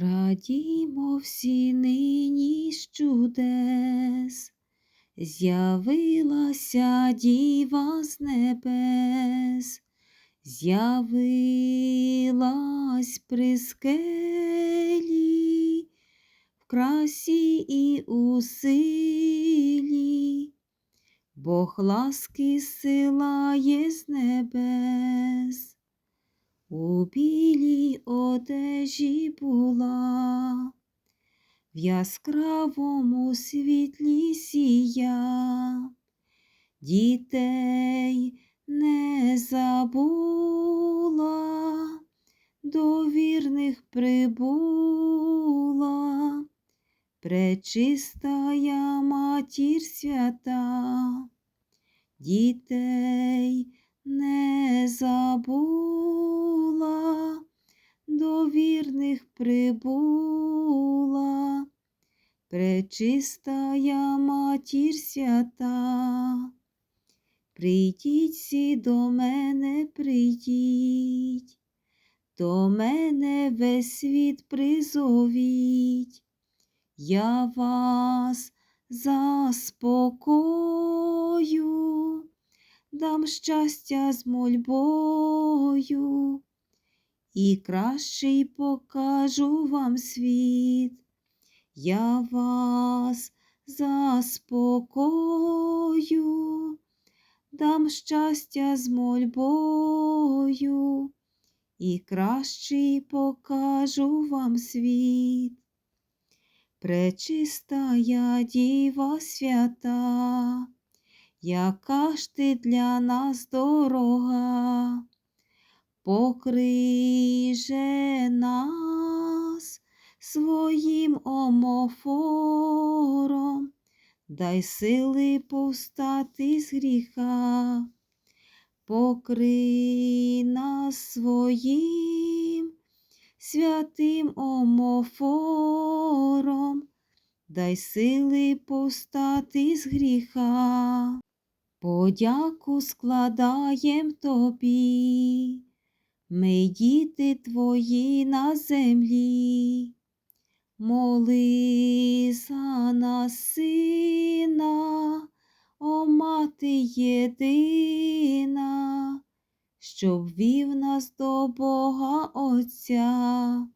Радімо всі нині з чудес, з'явилася діва з небес, з'явилась при скелі, в красі і у силі, Бог ласки силає з небес. У білій одежі була, в яскравому світлі сія, дітей не забула, до вірних прибула, пречистая матір свята, дітей не забула, прибула, пречистая матір свята. Прийдіть всі до мене, прийдіть, до мене весь світ призовіть, я вас заспокою дам щастя з мольбою і кращий покажу вам світ. Я вас заспокою, дам щастя з мольбою і кращий покажу вам світ. Пречистая діва свята яка ж ти для нас дорога, покрий нас своїм омофором, дай сили повстати з гріха, покрий нас своїм святим омофором. Дай сили повстати з гріха. Подяку складаєм тобі, ми діти твої на землі, моли за нас сина, о мати єдина, щоб вів нас до Бога Отця,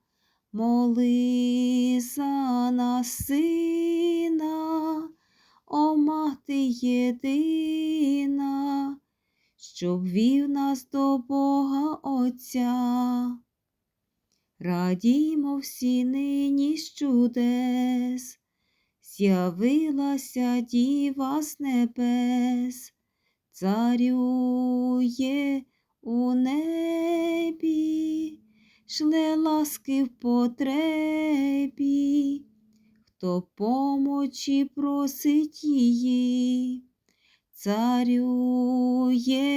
моли за нас сина. О мати єдина, щоб вів нас до Бога Отця. Радімо всі нині з чудес, з'явилася діва з небес, царює у небі, шле ласки в потребі. Хто помочі просить її, царює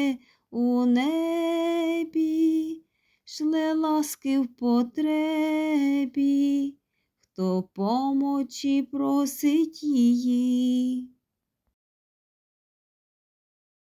у небі, шле ласки в потребі, хто помочі просить її.